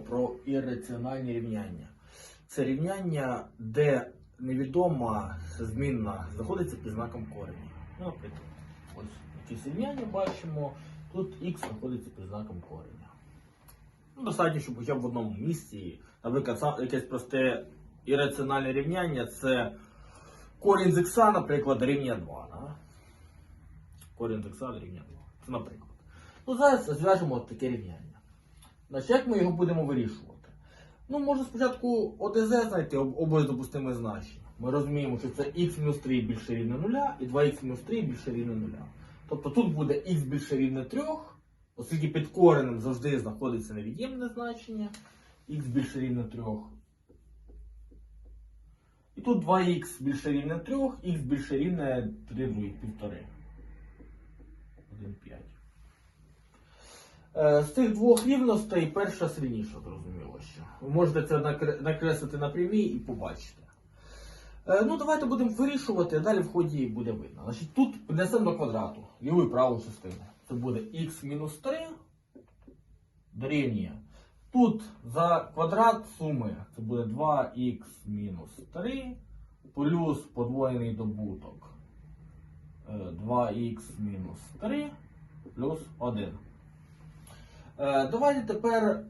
про ірраціональні рівняння. Це рівняння, де невідома змінна знаходиться під знаком корені. Ну, наприклад, ось якесь рівняння бачимо, тут х знаходиться під знаком кореня. Ну, достатньо, щоб хоча б в одному місці, наприклад, якесь просте ірраціональне рівняння це корінь з х, наприклад, дорівнює 2. Да? Корінь з х дорівнює 2. Це наприклад. Ну, зараз зв'яжемо таке рівняння. Значить, як ми його будемо вирішувати? Ну, може спочатку ОДЗ знайти об- обоє допустимі значення. Ми розуміємо, що це х-3 більше рівне 0 і 2х-3 більше рівне 0. Тобто тут буде х більше рівне 3, оскільки під коренем завжди знаходиться невід'ємне значення, х більше рівне 3. І тут 2х більше рівне 3, х більше рівне 3 других, 1,5. 1,5. Е, З цих двох рівностей перша сильніша, зрозуміло що. Ви можете це накреслити на прямій і побачите. Е, Ну, давайте будемо вирішувати, а далі в ході буде видно. Значить, тут піднесемо до квадрату ліву і праву частину. Це буде х мінус 3 дорівнює. Тут за квадрат суми це буде 2х мінус 3 плюс подвоєний добуток. Е, 2х мінус 3 плюс 1. Е, Давайте тепер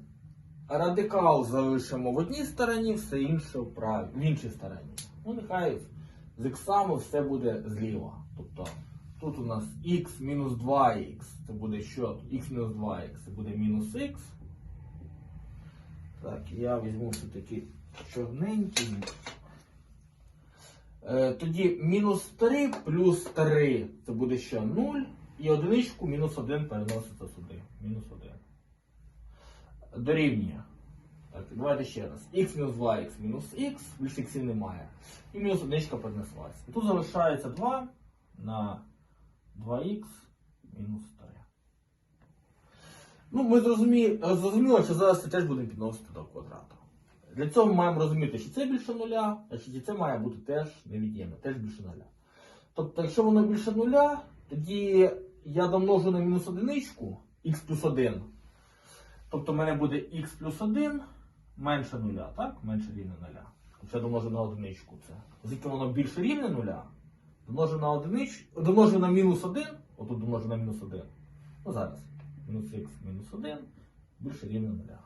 радикал залишимо в одній стороні, все інше в, іншій стороні. Ну, нехай з іксами все буде зліва. Тобто тут у нас х мінус 2х, це буде що? х мінус 2х, це буде мінус х. Так, я візьму все-таки чорненький. Е, тоді мінус 3 плюс 3 це буде що? 0. І одиничку мінус 1 переноситься сюди. Мінус 1. Дорівнює. Так, давайте ще раз. х мінус 2х мінус х, більше х немає. І мінус одиничка перенеслась. І тут залишається 2 на 2х мінус 3. Ну, ми зрозумі... зрозуміли, що зараз це теж будемо підносити до квадрату. Для цього ми маємо розуміти, що це більше нуля, значить і це має бути теж невід'ємне, теж більше нуля. Тобто, якщо воно більше нуля, тоді я домножу на мінус одиничку х плюс 1. Тобто в мене буде х плюс 1 менше нуля, так? Менше рівне нуля. Якщо я домножу на одиничку це. Оскільки воно більше рівне нуля, домножу на одиничку, домножу на мінус 1, отут домножу на мінус 1. Ну зараз. Мінус х мінус 1 більше рівне нуля.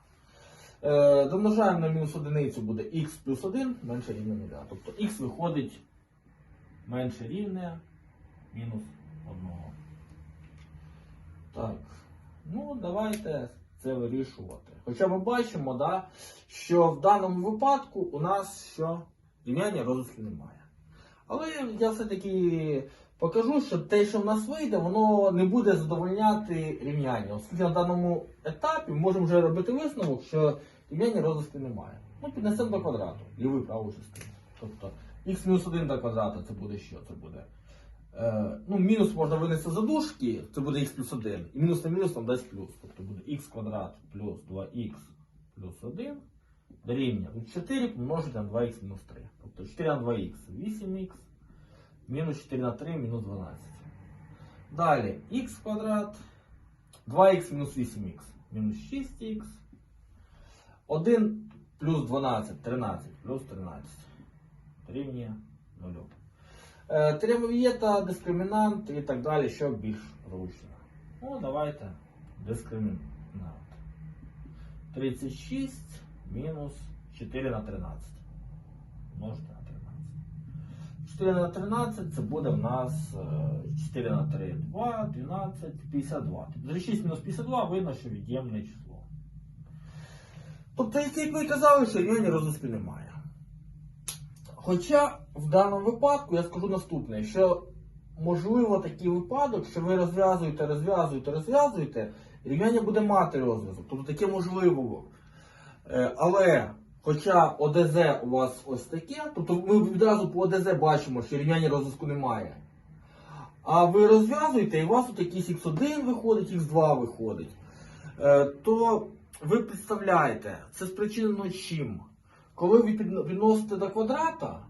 Е, домножаємо на мінус одиницю буде х плюс 1 менше рівне нуля. Тобто х виходить менше рівне мінус 1. Так, ну давайте це вирішувати. Хоча ми бачимо, да, що в даному випадку у нас що рівняння розвитку немає. Але я все-таки покажу, що те, що в нас вийде, воно не буде задовольняти рівняння. Оскільки на даному етапі ми можемо вже робити висновок, що рівняння розвитку немає. Ну, піднесемо до квадрату, ліву і праву частину. Тобто х-1 до квадрата це буде що? Це буде. Е, ну, мінус можна винести за дужки, це буде х плюс 1. І мінус на мінус нам дасть плюс. Тобто буде х квадрат плюс 2х плюс 1 дорівнює. 4 помножити на 2х мінус 3. Тобто 4 на 2х 8х, мінус 4 на 3 мінус 12. Далі х квадрат, 2х мінус 8х, мінус 6х. 1 плюс 12, 13, плюс 13. Дорівнює 0. Е, Тремовієта, дискримінант і так далі, що більш зручно. Ну, давайте дискримінант. 36 мінус 4 на 13. Множити на 13. 4 на 13 це буде в нас е, 4 на 3, 2, 12, 52. Тобто 36 мінус 52 видно, що від'ємне число. Тобто, як і казали, що рівняння розвитку немає. Хоча в даному випадку я скажу наступне, що можливо такий випадок, що ви розв'язуєте, розв'язуєте, розв'язуєте, рівняння буде мати розв'язок. Тобто таке можливо. Е, Але хоча ОДЗ у вас ось таке, тобто ми відразу по ОДЗ бачимо, що рівняння розв'язку немає. А ви розв'язуєте, і у вас тут якийсь x1 виходить, x2 виходить. Е, То ви представляєте, це спричинено чим? Коли ви підно- підносите до квадрата,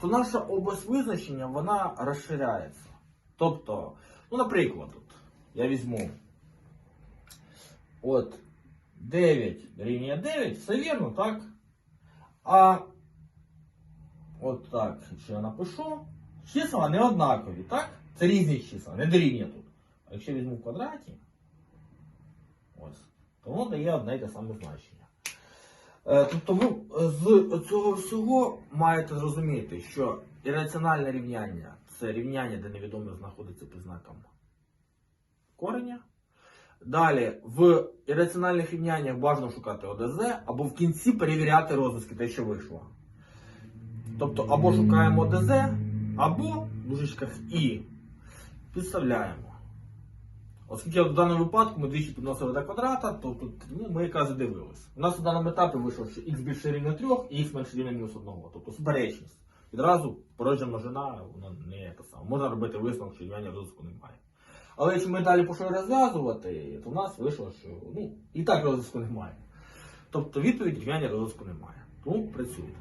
то наша область визначення вона розширяється. Тобто, ну, наприклад, от, я візьму от 9 дорівнює 9, все вірно, так? А от так, якщо я напишу, числа не однакові, так? Це різні числа, не дорівнює тут. А якщо візьму в квадраті, ось, то воно дає одне й те саме значення. Е, Тобто ви з цього всього маєте зрозуміти, що ірраціональне рівняння це рівняння, де невідоме знаходиться під знаком кореня. Далі в ірраціональних рівняннях бажано шукати ОДЗ, або в кінці перевіряти розв'язки, те, що вийшло. Тобто або шукаємо ОДЗ, або в дужечках І підставляємо. Оскільки в даному випадку ми двічі підносили до квадрата, то тут ну, ми якраз і дивились. У нас у даному етапі вийшло, що х більше рівня 3 і х менше рівня мінус 1. Тобто суперечність. Відразу порожня множина, вона не те саме. Можна робити висновок, що рівняння розвитку немає. Але якщо ми далі почали розв'язувати, то в нас вийшло, що ну, і так розвитку немає. Тобто відповідь рівняння розвитку немає. Тому працюйте.